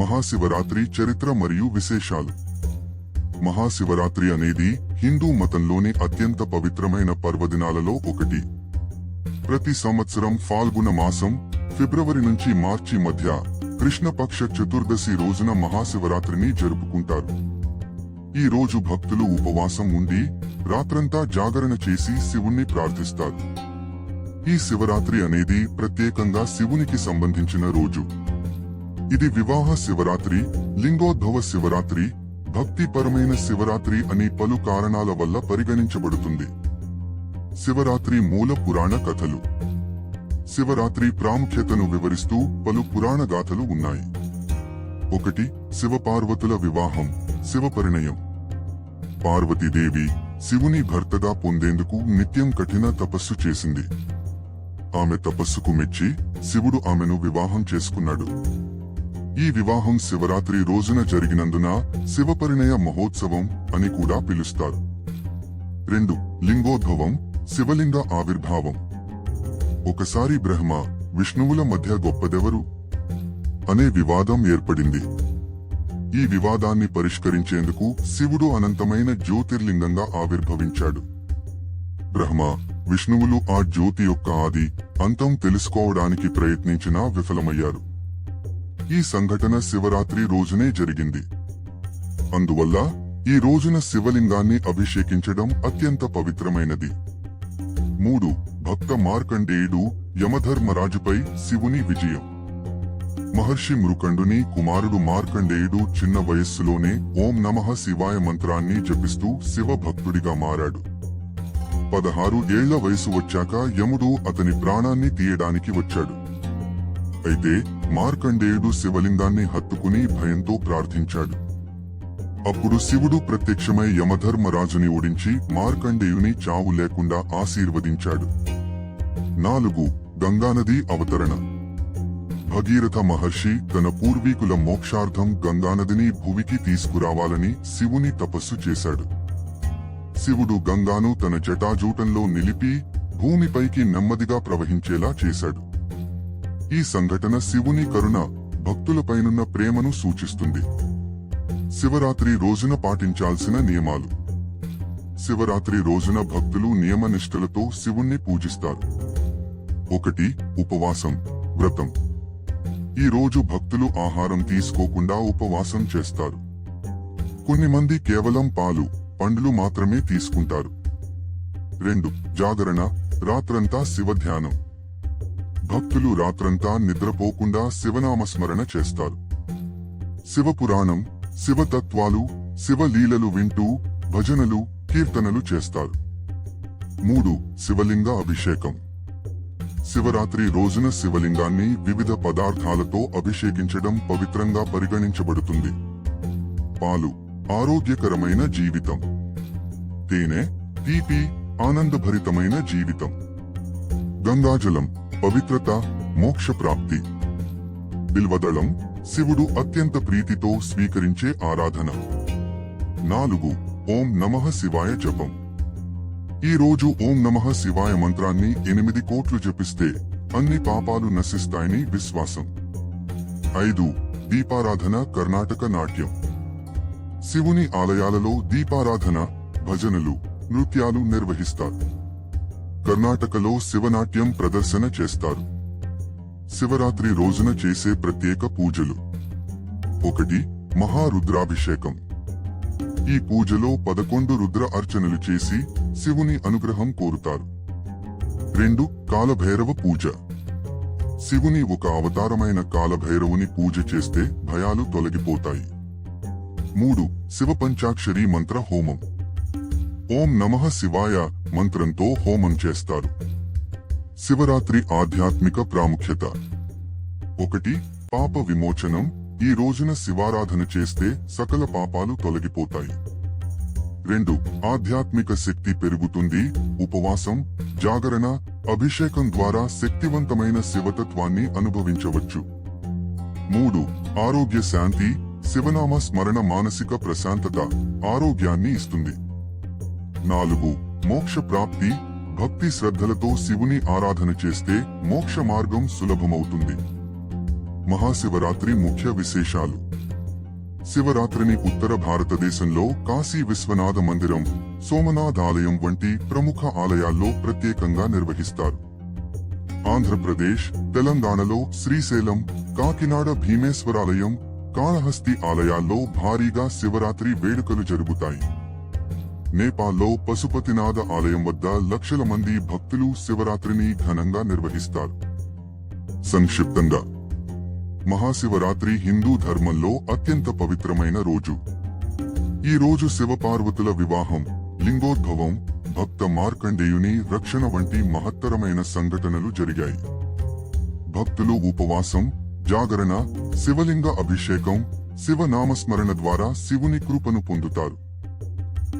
మహాశివరాత్రి చరిత్ర మరియు విశేషాలు. మహాశివరాత్రి అనేది హిందూ మతంలోని అత్యంత పవిత్రమైన పర్వదినాలలో ఒకటి. ప్రతి సంవత్సరం ఫాల్గుణ మాసం ఫిబ్రవరి నుంచి మార్చి మధ్య కృష్ణపక్ష చతుర్దశి రోజున మహాశివరాత్రిని జరుపుకుంటారు. ఈ రోజు భక్తులు ఉపవాసం ఉండి రాత్రంతా జాగరణ చేసి శివుణ్ణి ప్రార్థిస్తారు. ఈ శివరాత్రి అనేది ప్రత్యేకంగా శివునికి సంబంధించిన రోజు. ఇది వివాహ శివరాత్రి లింగోద్భవ శివరాత్రి భక్తిపరమైన శివరాత్రి అని పలు కారణాల వల్ల పరిగణించబడుతుంది. శివరాత్రి మూల పురాణ కథలు. శివరాత్రి ప్రాముఖ్యతను వివరిస్తూ పలు పురాణ గాథలు ఉన్నాయి. ఒకటి శివపార్వతుల వివాహం శివపరిణయం పార్వతీదేవి శివుని భర్తగా పొందేందుకు నిత్యం కఠిన తపస్సు చేసింది. ఆమె తపస్సుకు మెచ్చి శివుడు ఆమెను వివాహం చేసుకున్నాడు. ఈ వివాహం శివరాత్రి రోజున జరిగినందున శివపరిణయ మహోత్సవం అని కూడా పిలుస్తారు. రెండు లింగోద్భవం శివలింగ ఆవిర్భావం. ఒకసారి బ్రహ్మ విష్ణువుల మధ్య గొప్పదెవరు? అనే వివాదం ఏర్పడింది. ఈ వివాదాన్ని పరిష్కరించేందుకు శివుడు అనంతమైన జ్యోతిర్లింగంగా ఆవిర్భవించాడు. బ్రహ్మ విష్ణువులు ఆ జ్యోతి యొక్క ఆది అంతం తెలుసుకోవడానికి ప్రయత్నించినా విఫలమయ్యారు. ఈ సంఘటన శివరాత్రి రోజునే జరిగింది. అందువల్ల ఈ రోజున శివలింగాన్ని అభిషేకించడం అత్యంత పవిత్రమైనది. మూడు భక్త మార్కండేయుడు యమధర్మరాజుపై శివుని విజయం. మహర్షి మృకండుని కుమారుడు మార్కండేయుడు చిన్న వయస్సులోనే ఓం నమః శివాయ మంత్రాన్ని జపిస్తూ శివ భక్తుడిగా మారాడు. పదహారు ఏళ్ళ వయసు వచ్చాక యముడు అతని ప్రాణాన్ని తీయడానికి వచ్చాడు. అయితే మార్కండేయుడు శివలింగాన్ని హత్తుకుని భయంతో ప్రార్థించాడు. అప్పుడు శివుడు ప్రత్యక్షమై యమధర్మరాజుని ఓడించి మార్కండేయుని చావు లేకుండా ఆశీర్వదించాడు. నాలుగు గంగానది అవతరణ. భగీరథ మహర్షి తన పూర్వీకుల మోక్షార్థం గంగానదిని భువికి తీసుకురావాలని శివుని తపస్సు చేశాడు. శివుడు గంగాను తన జటాజూటంలో నిలిపి భూమిపైకి నెమ్మదిగా ప్రవహించేలా చేశాడు. ఈ సంఘటన శివుని కరుణ భక్తులపైనున్న ప్రేమను సూచిస్తుంది. శివరాత్రి రోజున పాటించాల్సిన నియమాలు. శివరాత్రి రోజున భక్తులు నియమనిష్టలతో శివుణ్ణి పూజిస్తారు. ఒకటి ఉపవాసం వ్రతం. ఈ రోజు భక్తులు ఆహారం తీసుకోకుండా ఉపవాసం చేస్తారు. కొన్ని మంది కేవలం పాలు పండ్లు మాత్రమే తీసుకుంటారు. రెండు జాగరణ రాత్రంతా శివధ్యానం. భక్తులు రాత్రంతా నిద్రపోకుండా శివనామస్మరణ చేస్తారు. శివపురాణం శివతత్వాలు శివలీలలు వింటూ భజనలు కీర్తనలు చేస్తారు. మూడు శివలింగ అభిషేకం. శివరాత్రి రోజున శివలింగాన్ని వివిధ పదార్థాలతో అభిషేకించడం పవిత్రంగా పరిగణించబడుతుంది. పాలు ఆరోగ్యకరమైన జీవితం. తేనె తీపి ఆనందభరితమైన జీవితం. గంగాజలం పవిత్రత మోక్ష ప్రాప్తి బిల్వదళం శివుడు అత్యంత ప్రీతితో స్వీకరించే ఆరాధన. నాలుగు ఓం నమః శివాయ జపం. ఈ రోజు ఓం నమః శివాయ మంత్రాన్ని ఎనిమిది కోట్లు జపిస్తే అన్ని పాపాలు నశిస్తాయని విశ్వాసం. ఐదు దీపారాధన కర్ణాటక నాట్యం. శివుని ఆలయాలలో దీపారాధన భజనలు నృత్యాలు నిర్వహిస్తారు. కర్ణాటకలో శివనాట్యం ప్రదర్శన చేస్తారు. శివరాత్రి రోజున చేసే ప్రత్యేక పూజలు. ఒకటి మహారుద్రాభిషేకం. ఈ పూజలో పదకొండు రుద్ర అర్చనలు చేసి శివుని అనుగ్రహం కోరుతారు. రెండు కాలభైరవ పూజ. శివుని ఒక అవతారమైన కాలభైరవుని పూజ చేస్తే భయాలు తొలగిపోతాయి. మూడు శివ పంచాక్షరి మంత్ర హోమం. ఓం నమః శివాయ మంత్రంతో హోమం చేస్తారు. శివరాత్రి ఆధ్యాత్మిక ప్రాముఖ్యత. ఒకటి పాప విమోచనం. ఈ రోజున శివారాధన చేస్తే సకల పాపాలు తొలగిపోతాయి. రెండు ఆధ్యాత్మిక శక్తి పెరుగుతుంది. ఉపవాసం జాగరణ అభిషేకం ద్వారా శక్తివంతమైన శివతత్వాన్ని అనుభవించవచ్చు. మూడు ఆరోగ్య శాంతి. శివనామ స్మరణ మానసిక ప్రశాంతత ఆరోగ్యాన్ని ఇస్తుంది. నాలుగు మోక్ష ప్రాప్తి భక్తి శ్రద్ధలతో శివుని ఆరాధన చేస్తే మోక్ష మార్గం సులభమవుతుంది. మహాశివరాత్రి ముఖ్య విశేషాలు. శివరాత్రిని ఉత్తర భారతదేశంలో కాశీ విశ్వనాథ మందిరం సోమనాథ్ ఆలయం వంటి ప్రముఖ ఆలయాల్లో ప్రత్యేకంగా నిర్వహిస్తారు. ఆంధ్రప్రదేశ్ తెలంగాణలో శ్రీశైలం కాకినాడ భీమేశ్వరాలయం కాళహస్తి ఆలయాల్లో భారీగా శివరాత్రి వేడుకలు జరుగుతాయి. నేపాల్లో పశుపతినాథ ఆలయం వద్ద లక్షల మంది భక్తులు శివరాత్రిని ఘనంగా నిర్వహిస్తారు. సంక్షిప్తంగా మహాశివరాత్రి హిందూ ధర్మంలో అత్యంత పవిత్రమైన రోజు. ఈ రోజు శివపార్వతుల వివాహం లింగోద్భవం భక్త మార్కండేయుని రక్షణ వంటి మహత్తరమైన సంఘటనలు జరిగాయి. భక్తులు ఉపవాసం జాగరణ శివలింగ అభిషేకం శివనామస్మరణ ద్వారా శివుని కృపను పొందుతారు.